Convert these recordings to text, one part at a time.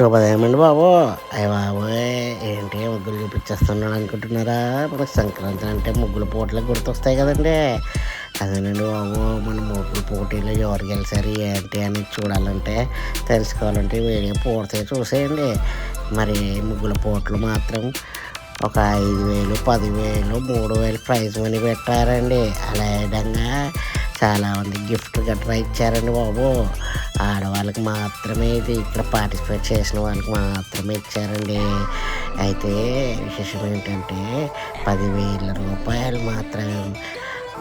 శుభోదయం అండి బాబు. అయ్య బాబోయ్ ఏంటి ముగ్గులు చూపించేస్తున్నాడు అనుకుంటున్నారా? మనకు సంక్రాంతి అంటే ముగ్గుల పోటీలు గుర్తొస్తాయి కదండి. అదేనండి బాబు మన ముగ్గుల పోటీలో ఎవరు గెలిచారు ఏంటి అని చూడాలంటే తెలుసుకోవాలంటే వీడియో పూర్తిగా చూసేయండి. మరి ముగ్గుల పోట్లు మాత్రం ఒక ఐదు వేలు పదివేలు మూడు వేలు ప్రైజ్ మనీ పెట్టారండి. అలా విధంగా చాలామంది గిఫ్ట్ గట్రా ఇచ్చారండి బాబు. ఆడవాళ్ళకి మాత్రమే ఇది ఇక్కడ పార్టిసిపేట్ చేసిన వాళ్ళకి మాత్రమే ఇచ్చారండి. అయితే విశేషం ఏంటంటే పదివేల రూపాయలు మాత్రం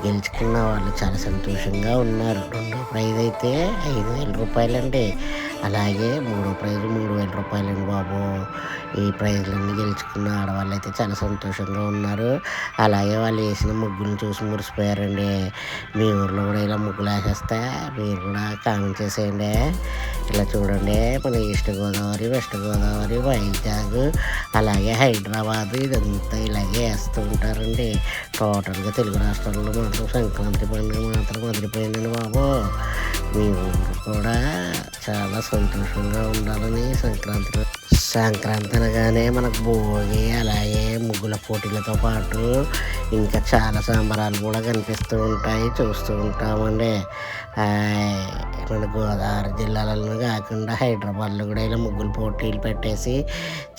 గెలుచుకున్న వాళ్ళు చాలా సంతోషంగా ఉన్నారు. రెండో ప్రైజ్ అయితే ఐదు వేల రూపాయలండి. అలాగే మూడో ప్రైజ్ మూడు వేల రూపాయలండి బాబు. ఈ ప్రైజ్లన్నీ గెలుచుకున్న ఆడవాళ్ళు అయితే చాలా సంతోషంగా ఉన్నారు. అలాగే వాళ్ళు వేసిన ముగ్గులు చూసి మురిసిపోయారండి. మీ ఊర్లో కూడా ఇలా ముగ్గులు వేసేస్తే మీరు కూడా కామెంట్ చేసేయండి. ఇలా చూడండి. మన ఈస్ట్ గోదావరి వెస్ట్ గోదావరి వైజాగ్ అలాగే హైదరాబాద్ ఇదంతా ఇలాగే వేస్తూ ఉంటారండి. టోటల్గా తెలుగు రాష్ట్రాల్లో మాత్రం సంక్రాంతి పండుగ మాత్రం వదిలిపోయిందండి బాబు. మీ ఊరు కూడా చాలా సంతోషంగా ఉండాలని సంక్రాంతి సంక్రాంతి అనగానే మనకు భోగి అలాగే ముగ్గుల పోటీలతో పాటు ఇంకా చాలా సంబరాలు కూడా కనిపిస్తూ ఉంటాయి చూస్తూ ఉంటామండి. మన గోదావరి జిల్లాలలో కాకుండా హైదరాబాద్లో కూడా ఇలా ముగ్గుల పోటీలు పెట్టేసి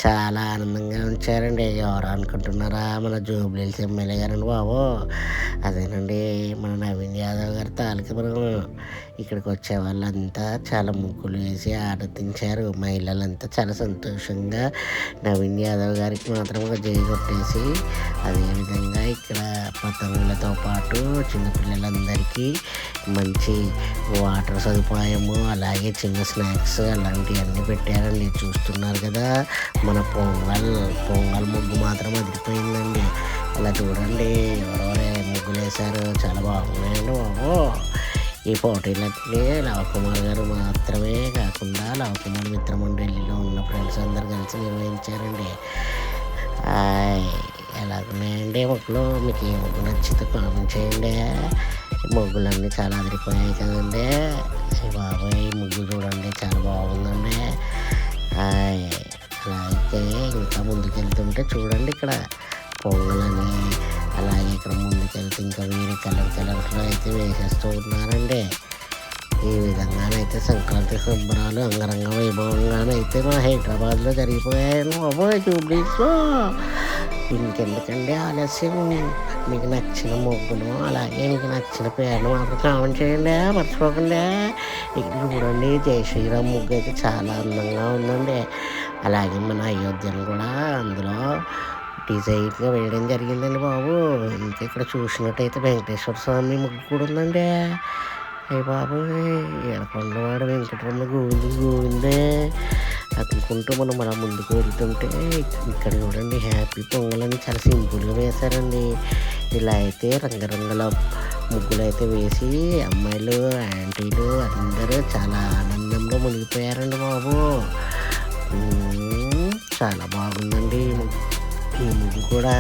చాలా ఆనందంగా ఉంచారండి. ఎవరు అనుకుంటున్నారా? మన జూబ్లీల్స్ ఎమ్మెల్యే గారండి బాబు. అదేనండి మన నవీన్ యాదవ్ గారి తాలూకా మనం ఇక్కడికి వచ్చే వాళ్ళంతా చాలా ముగ్గులు వేసి ఆనందించారు. మహిళలంతా చాలా సంతోషంగా నవీన్ యాదవ్ గారికి మాత్రం ఒక జై కొట్టేసి అదేవిధంగా ఇక్కడ పతంగులతో పాటు చిన్నపిల్లలందరికీ మంచి వాటర్ సదుపాయము అలాగే చిన్న స్నాక్స్ అలాంటివన్నీ పెట్టారండి. చూస్తున్నారు కదా మన పొంగల్ పొంగల్ ముగ్గు మాత్రం అదిరిపోయిందండి. అలా చూడండి ఎవరెవరే ముగ్గులు వేశారు చాలా బాగున్నాయండి బాబు. ఈ పోటీలకి లవకుమార్ గారు మాత్రమే కాకుండా లవకుమార్ ఢిల్లీలో ఉన్న ఫ్రెండ్స్ అందరు కలిసి నిర్వహించారండి. ఎలాగున్నాయండి ముగ్గులు? మీకు ఏ ముగ్గు నచ్చితే కామెంట్ చేయండి. ముగ్గులన్నీ చాలా అదిరిపోయాయి కదండి. బాబాయ్ ఈ ముగ్గు చూడండి చాలా బాగుందండి. అలాగే ఇంకా ముందుకెళ్తుంటే చూడండి ఇక్కడ పొంగలని అలాగే ఇక్కడ ముందుకెళ్తే ఇంకా వేరే కలర్ కలర్లో అయితే వేసేస్తూ ఉన్నారండి. ఈ విధంగానైతే సంక్రాంతి సంబరాలు అంగరంగ వైభవంగానైతే మా హైదరాబాద్లో జరిగిపోయాను బాబోయ్ జూబ్లీస్లో ఇంకెందుకండి ఆలస్యం? మీకు నచ్చిన ముగ్గులు అలాగే మీకు నచ్చిన పేర్లు మాత్రం కామెంట్ చేయండి. మర్చిపోకండి. ఇక్కడ చూడండి జయశ్రీరామ్ ముగ్గు అయితే చాలా అందంగా ఉందండి. అలాగే మన అయోధ్యను కూడా అందులో డిజైన్గా వేయడం జరిగిందండి బాబు ఇంకా ఇక్కడ చూసినట్టయితే వెంకటేశ్వర స్వామి ముగ్గు కూడా ఉందండి అయ్యి బాబు ఎడకొండవాడు వెంకటరమణ గోవింద గోవిందే అనుకుంటూ మనం అలా ముందుకు వెళ్తుంటే ఇక్కడ చూడండి హ్యాపీ పొంగలని చాలా సింపుల్గా వేశారండి ఇలా అయితే రంగరంగుల ముగ్గులు అయితే వేసి అమ్మాయిలు ఆంటీలు అందరూ చాలా ఆనందంలో మునిగిపోయారండి బాబు చాలా బాగుంది ఈ కూడా?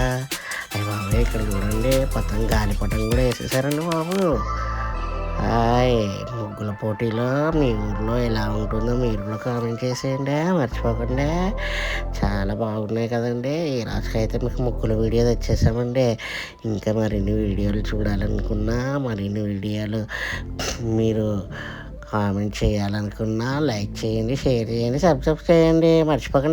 అయ్య బాబు ఇక్కడ చూడండి పతంగ గాలిపటం కూడా వేసేసారండి బాబు. హాయ్ ముగ్గుల పోటీలో మీ ఊర్లో ఎలా ఉంటుందో మీరు కూడా కామెంట్ చేసేయండి మర్చిపోకండి. చాలా బాగున్నాయి కదండి. ఈ రోజుకైతే మీకు ముగ్గుల వీడియో తెచ్చేసామండి. ఇంకా మరిన్ని వీడియోలు చూడాలనుకున్నా మరిన్ని వీడియోలు మీరు కామెంట్ చేయాలనుకున్నా లైక్ చేయండి షేర్ చేయండి సబ్స్క్రైబ్ చేయండి మర్చిపోకండి.